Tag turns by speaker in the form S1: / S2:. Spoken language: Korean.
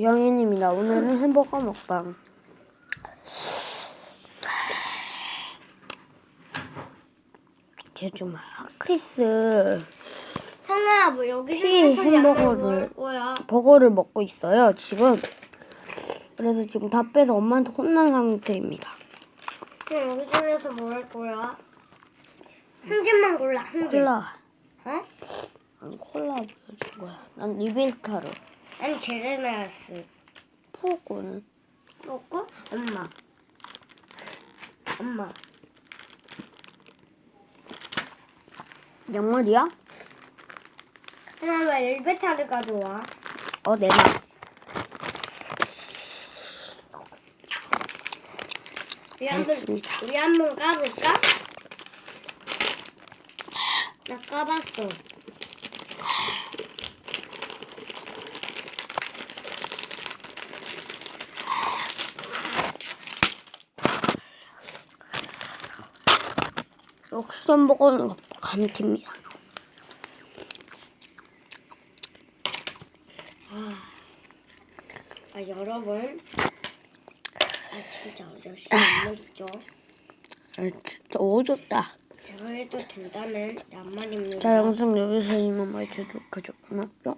S1: 영현입니다. 오늘은 햄버거 먹방. 제가 좀 크리스
S2: 형아 뭐 여기
S1: 피
S2: 햄버거를.
S1: 버거를 먹고 있어요. 지금 그래서 지금 다 빼서 엄마한테 혼난 상태입니다.
S2: 그럼 여기 중에서 뭐 할 거야? 한 개만 골라 한 개.
S1: 콜라,
S2: 어?
S1: 난 콜라 보여준 거야. 난 리빌타 르.
S2: 난 제레나스.
S1: 포구는
S2: 먹고 엄마. 엄마.
S1: 양말이야?
S2: 형아 왜 엘베타를 가져와?
S1: 어 내놔.
S2: 우리 한번
S1: 알겠습니다.
S2: 우리 한번 까볼까? 나 까봤어.
S1: 역시 햄버거는 감튀입니다.
S2: 아 여러분. 아 진짜 어저씨 안 먹죠?
S1: 아, 진짜 오졌다.
S2: 제가 해도 된다는 낱말입니다.
S1: 자 영상 여기서 이만 마치도록 하죠. 고맙죠?